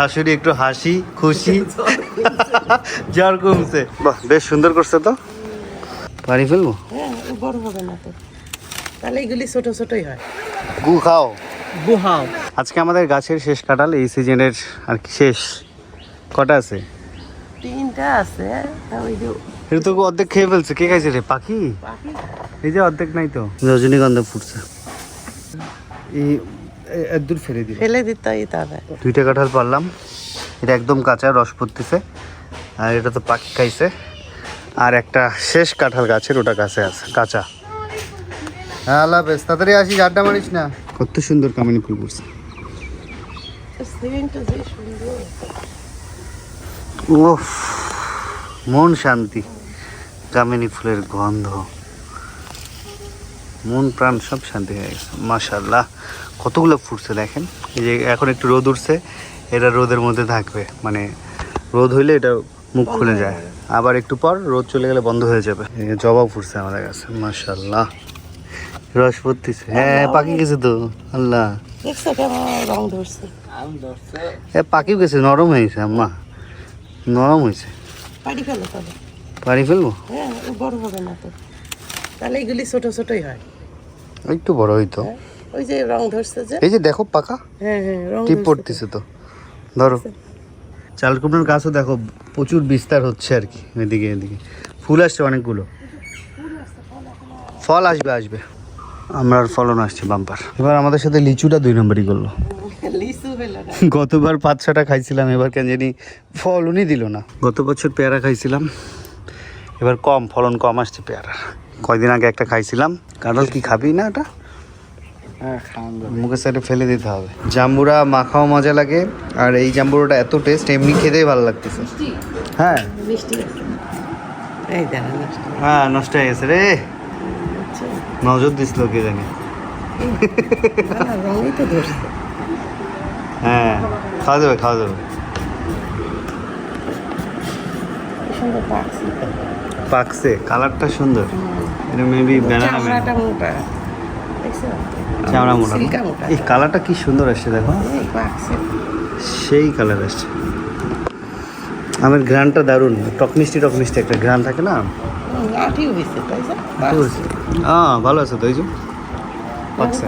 শাশুড়ি একটু হাসি খুশি। জ্বর কমছে। বাহ বেশ সুন্দর করছে তো। পারি ফেলব? হ্যাঁ বড় হবে না তো। তাহলে এগুলি ছোট ছোটই হয়। গু খাও। গুহাও আজকে আমাদের গাছের শেষ কাটাল এই সিজনের আর কি শেষ। কটা আছে? তিনটা আছে। তা এটা তো অর্ধেক খেয়ে ফেলছে। কে খাইছে রে? পাখি? পাখি। এই যে অর্ধেক নাই তো। রজনীগন্ধা ফুটছে। এই দূর ফেলে দিল ফেলে দিতেই তবে দুইটা কাঁঠাল পারলাম। এটা একদম কাঁচা রস পড়তেছে। আর এটা তো পাখি খাইছে। আর একটা শেষ কাঁঠাল গাছের ওটা কাছে আছে কাঁচা। হ্যাঁ আল্লাহ হাফেজ তাড়াতাড়ি আসিস আড্ডা মারিস না। কত সুন্দর কামিনী ফুল পড়ছে। উফ মন শান্তি। কামিনী ফুলের গন্ধ। মন প্রাণ সব শান্তি হয়ে গেছে। মাশাল্লাহ কতগুলো ফুটছে দেখেন? এই যে এখন একটু রোদ উঠছে এটা রোদের মধ্যে থাকবে। মানে রোদ হইলে এটা মুখ খুলে যায়। আবার একটু পর রোদ চলে গেলে বন্ধ হয়ে যাবে। জবা ফুটছে আমাদের কাছে মাশাল্লাহ রস পড়তেছে হ্যাঁ পাখি গেছে তো আল্লাহ। দেখছ কেমন রং পাখিও গেছে নরম হয়েছে আম্মা। নরম হয়েছে। পাড়ি ফেলব? হ্যাঁ বড় হবে না তো। তাহলে এগুলি ছোট ছোটই হয়। একটু বড় হইতো। হ্যাঁ, ওই যে রং ধরছে যে। এই যে দেখো পাকা হ্যাঁ হ্যাঁ রং টিপ পড়তেছে তো। ধরো। চাল কুমড়োর গাছও দেখো প্রচুর বিস্তার হচ্ছে আর কি এদিকে এদিকে। ফুল আসছে অনেকগুলো। ফল আসবে আসবে। আমরা আর ফলন আসছে বাম্পার। এবার আমাদের সাথে লিচুটা দুই নম্বরই করল। গতবার পাঁচ ছটা খাইছিলাম এবার কেন জানি ফলনই দিল না। গত বছর পেয়ারা খাইছিলাম এবার কম ফলন কম আসছে পেয়ারা কয়দিন আগে একটা খাইছিলাম। কাঁঠাল কি খাবি না এটা মুখের সাইডে ফেলে দিতে হবে। জাম্বুরা মাখাও মজা লাগে আর এই জাম্বুরাটা এত টেস্ট এমনি খেতেই ভালো লাগতেছে। হ্যাঁ। হ্যাঁ নষ্ট হয়ে গেছে রে। আচ্ছা। নজর দিছিল কে জানি। হ্যাঁ খাওয়া যাবে খাওয়া যাবে। পাকছে। কালারটা সুন্দর। এটা মেবি ব্যানানা মোটা। দেখছ? চামড়া মোটা। এই কালারটা কি সুন্দর আসছে দেখো। সেই কালার আসছে। আমার ঘ্রানটা দারুণ। টক মিষ্টি টক মিষ্টি একটা ঘ্রান থাকে না। হ্যাঁ ভালো আছে তো এই যে। পাকছে।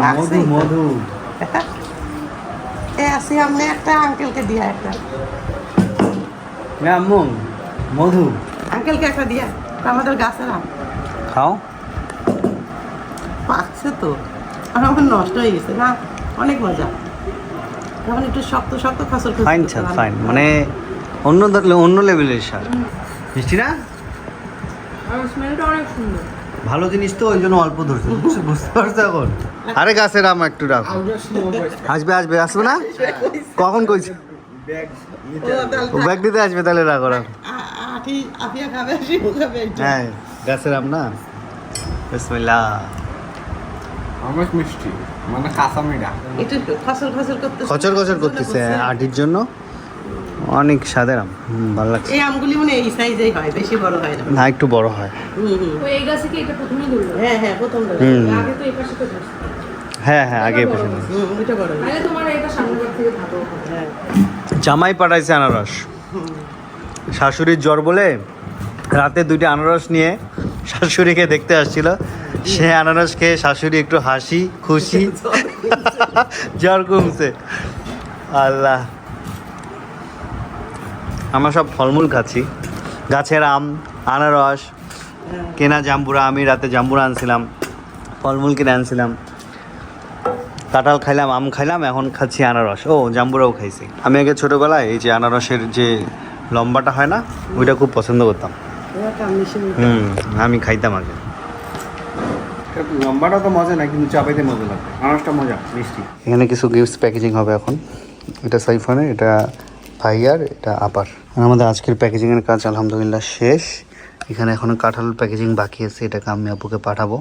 মধু মধু। আসি আপনি একটা আঙ্কেলকে দিয়া একটা। আম্মু মধু। আঙ্কেলকে একটা দিয়া। আমাদের গাছের আম। খাও। পাকছে তো। আর আমার নষ্ট হয়ে গেছে না? অনেক মজা। এখন একটু শক্ত শক্ত খসর খসর ফাইন স্যার ফাইন মানে অন্য অন্য লেভেলের সার। মিষ্টি না? স্মেলটা অনেক সুন্দর। ভালো জিনিস তো ওই জন্য অল্প ধরছে বুঝছ? বুঝতে পারছ এখন? আরে গাছের আম একটু রাখো। আসবে আসবে আসবে না? কখন কইছি? ও ব্যাগ দিতে আসবে তাহলে রাখো রাখো। আফিয়া খাবে শিবু খাবে হ্যাঁ গাছের আম না? বিসমিল্লাহ। অনেক মিষ্টি মানে কাঁচা মিঠা একটু খসর খসর করতে খচর খচর করতেছে আটির জন্য। অনেক স্বাদের আম। ভালো লাগছে। এই আমগুলি মানে এই সাইজেই হয় বেশি বড় হয় না। না একটু বড় হয়। হুম, হুম। এই গাছে কি এটা প্রথমেই ধরলো? হ্যাঁ হ্যাঁ প্রথম। হুম। আগে তো এই পাশে তো হ্যাঁ হ্যাঁ আগে পেছনে হুম, ওইটা বড়। আগে তোমার এটা সামনের বার থেকে ভালো হ্যাঁ। জামাই পাঠাইছে আনারস। শাশুড়ির জ্বর বলে রাতে দুইটা আনারস নিয়ে শাশুড়িকে দেখতে আসছিল। সে আনারস খেয়ে শাশুড়ি একটু হাসি, খুশি। জ্বর কমছে। আল্লাহ। আমরা সব ফলমূল খাচ্ছি। গাছের আম, আনারস, কেনা জাম্বুরা, আমি রাতে জাম্বুরা আনছিলাম, ফলমূল কিনে আনছিলাম। কাঁঠাল খাইলাম, আম খাইলাম, এখন খাচ্ছি আনারস। ও, জাম্বুরাও খাইছি। আমি আগে ছোটোবেলায় এই যে আনারসের যে লম্বাটা হয় না ওইটা খুব পছন্দ করতাম। হুম আমি খাইতাম আগে। লম্বাটা তো মজা না কিন্তু চাপাইতে মজা লাগে আনারসটা মজা মিষ্টি। এখানে কিছু গিফটস প্যাকেজিং হবে এখন। এটা সাইফনের এটা ভাইয়ার এটা আপার। আর আমাদের আজকের প্যাকেজিংয়ের কাজ আলহামদুলিল্লাহ শেষ। এখানে এখনও কাঁঠাল প্যাকেজিং বাকি আছে এটাকে আমি আপুকে পাঠাবো।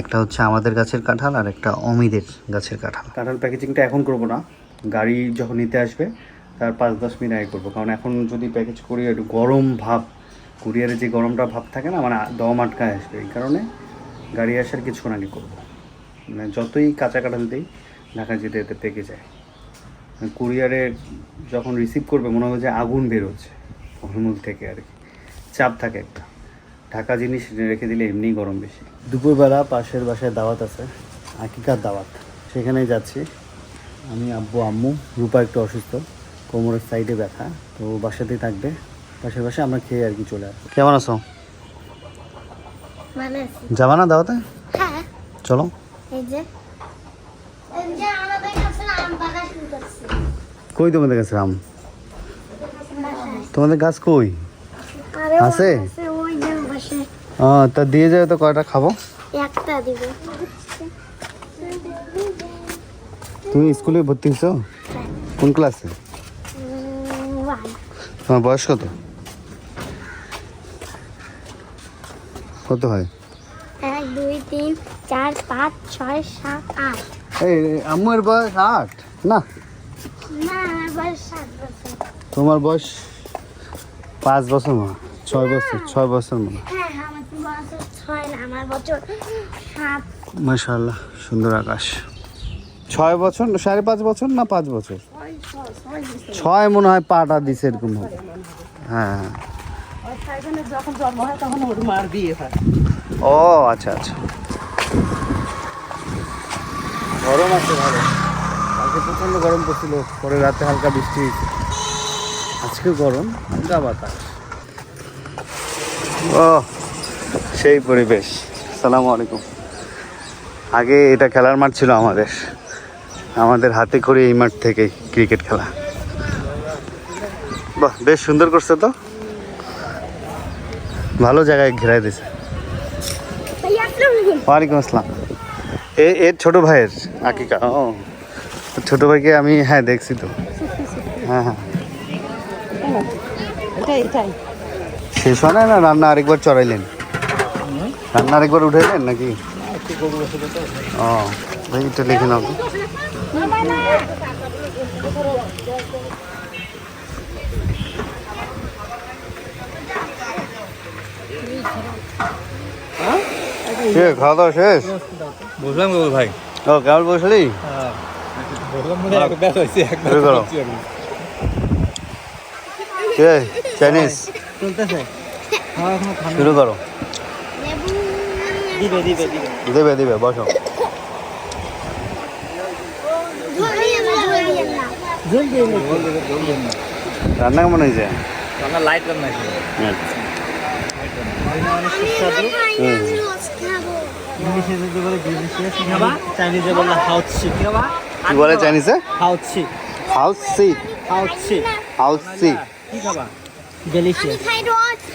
একটা হচ্ছে আমাদের গাছের কাঁঠাল আর একটা অমিদের গাছের কাঁঠাল। কাঁঠাল প্যাকেজিংটা এখন করব না। গাড়ি যখন নিতে আসবে তার পাঁচ দশ মিনিট আগে করব। কারণ এখন যদি প্যাকেজ করি, একটু গরম ভাব, কুরিয়ারে যে গরমটা ভাব থাকে না মানে দম আটকায় আসবে, এই কারণে গাড়ি আসার কিছুক্ষণ আগে করব। মানে যতই কাঁচা কাঁঠাল দিই ঢাকা যেতে যেতে পেকে যায়। মানে কুরিয়ারে যখন রিসিভ করবে, মনে হবে যে আগুন বের হচ্ছে ফলমূল থেকে আর কি। চাপ থাকে একটা। ঢাকা জিনিস রেখে দিলে এমনিই গরম বেশি। দুপুরবেলা পাশের বাসায় দাওয়াত আছে, আকিকার দাওয়াত। সেখানেই যাচ্ছি। আমি আব্বু, আম্মু, রূপা একটু অসুস্থ। কোমরের সাইডে ব্যথা তো বাসাতেই থাকবে। পাশের পাশে আমরা খেয়ে আর কি চলে আসব। কেমন আছো? যাবা না দাওয়াতে? হ্যাঁ। চলো। কই তোমাদের কাছে আম? তোমাদের গাছ কই? আছে? ওই আছে, ওই যে বসে ও তা দিয়ে যাবে তো কয়টা খাব? একটা দিবে। তুমি স্কুলে ভর্তি হয়েছো? কোন ক্লাসে। তোমার বয়স কত? কত হয়? এক দুই তিন চার পাঁচ ছয় সাত আট। এই আম্মুর বয়স আট? না। না আমার বয়স সাত বছর। তোমার বয়স পাঁচ বছর হয়। ছয় বছর ছয় বছর হয়। হ্যাঁ আমার তো বছর ছয় আমার বছর সাত। সুন্দর আকাশ। ছয় বছর সাড়ে পাঁচ বছর না পাঁচ বছর? ছয় মনে হয় পাটা দিছে এরকম হবে। হ্যাঁ হ্যাঁ। ও আচ্ছা আচ্ছা। গরম আছে ভালো। কালকে প্রচণ্ড গরম পড়ছিল পরে রাতে হালকা বৃষ্টি হয়েছে। আজকে গরম হালকা বাতাস। ও সেই পরিবেশ। সালামু আলাইকুম। আগে এটা খেলার মাঠ ছিল আমাদের। আমাদের হাতে করে এই মাঠ থেকে ক্রিকেট খেলা। বাহ বেশ সুন্দর করছে তো? ভালো জায়গায় ঘেরাই দিছে। ওয়ালাইকুম আসসালাম। এ এর ছোটো ভাইয়ের আকিকা। ও ছোটো ভাইকে আমি হ্যাঁ দেখছি তো। হ্যাঁ হ্যাঁ। শেষ হয় না না রান্না আরেকবার চড়াইলেন? রান্না আরেকবার উঠাইলেন নাকি? ও ভাই এটা লিখে নাও। কে খাওয়া দাওয়া শেষ? বুঝলাম গো ভাই। ও কেমন বসলি? মনে এক শুরু করো। কে চাইনিজ? শুরু করো। লেবু দিবে দিবে বসো ঝোল দিয়ে না ঝোল দিয়ে না রান্না কেমন হয়েছে? আমরা লাইট রান্না ইংলিশে যদি বলে ডিলিশিয়াস চাইনিজে বললে হাউসি কি বলে চাইনিজে? হাউসি হাউস সি হাউসি হাউস সি কি খাবা? ডেলিশিয়াস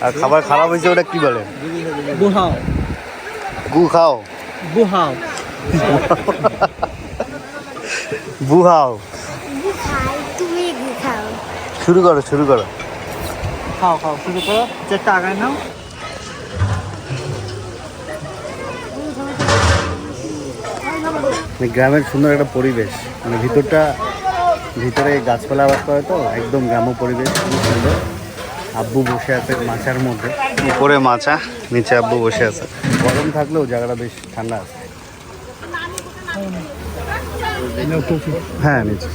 আর খাবার খারাপ হয়েছে ওটা কি বলে? বুহাও গু খাও বুহাও খাও শুরু করো শুরু করো। খাও খাও শুরু করো। চারটা আগায় নাও। মানে গ্রামের সুন্দর একটা পরিবেশ। মানে ভিতরটা ভিতরে গাছপালা আবাদ করে তো একদম গ্রাম্য পরিবেশ খুব সুন্দর। আব্বু বসে আছে মাচার মধ্যে। উপরে মাছা নিচে আব্বু বসে আছে। গরম থাকলেও জায়গাটা বেশ ঠান্ডা আছে। হ্যাঁ নিচে।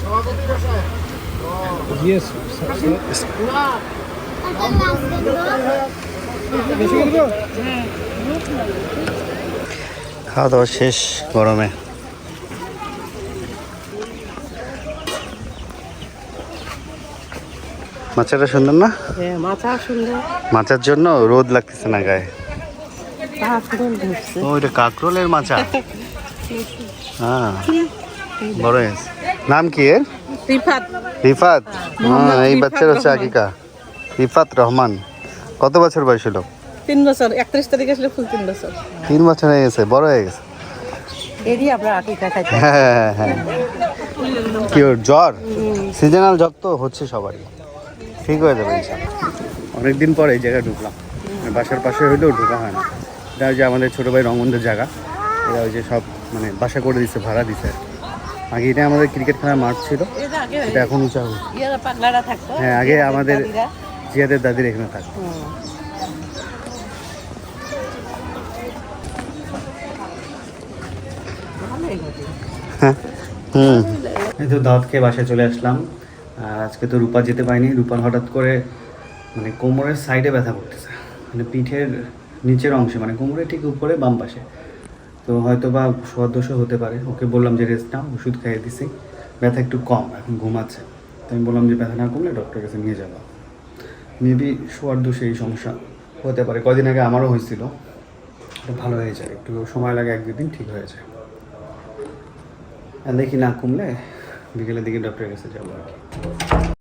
খাওয়া দাওয়া শেষ গরমে। মাচাটা সুন্দর না? হ্যাঁ মাথা মাচার জন্য রোদ লাগতেছে না গায়ে। কাকরোলের মাচা হ্যাঁ বড় নাম কি এর? রিফাত। রিফাত? হ্যাঁ এই বাচ্চার হচ্ছে। আকিকা রিফাত রহমান। কত বছর বয়স হলো? তিন বছর। একত্রিশ তারিখ আসলে ফুল তিন বছর। তিন বছর হয়ে গেছে বড় হয়ে গেছে? এরই আমরা আকিকা খাইতে হ্যাঁ হ্যাঁ হ্যাঁ কি জ্বর? সিজনাল জ্বর তো হচ্ছে সবারই। ঠিক হয়ে যাবে অনেকদিন পরে এই জায়গায় ঢুকলাম। বাসার পাশে হইলেও ঢুকা হয় না। এটা ওই যে আমাদের ছোটো ভাই রঙ্গনদের জায়গা। এরা ওই যে সব মানে বাসা করে দিচ্ছে ভাড়া দিচ্ছে আর কি। আগে এটা আমাদের ক্রিকেট খেলার মাঠ ছিল। এটা এখন উঁচা হয়েছে। হ্যাঁ আগে আমাদের জিয়াদের দাদির এখানে থাকতো। হুম। এই হুম। তো দাঁত খেয়ে বাসায় চলে আসলাম। আর আজকে তো রূপা যেতে পারিনি। রূপার হঠাৎ করে মানে কোমরের সাইডে ব্যথা করতেছে। মানে পিঠের নিচের অংশে মানে কোমরের ঠিক উপরে বাম পাশে। তো হয়তো বা দোষও হতে পারে। ওকে বললাম যে, রেস্ট নাও, ওষুধ খাইয়ে দিছি। ব্যথা একটু কম, এখন ঘুমাচ্ছে। তো আমি বললাম যে, ব্যথা না কমলে ডক্টরের কাছে নিয়ে যাব। মেবি শোয়ার দোষে এই সমস্যা হতে পারে। কদিন আগে আমারও হয়েছিল। ভালো হয়ে যায়। একটু সময় লাগে, এক দুদিন ঠিক হয়ে যায়। দেখি না কমলে বিকেলের দিকে ডক্টরের কাছে যাব আর কি।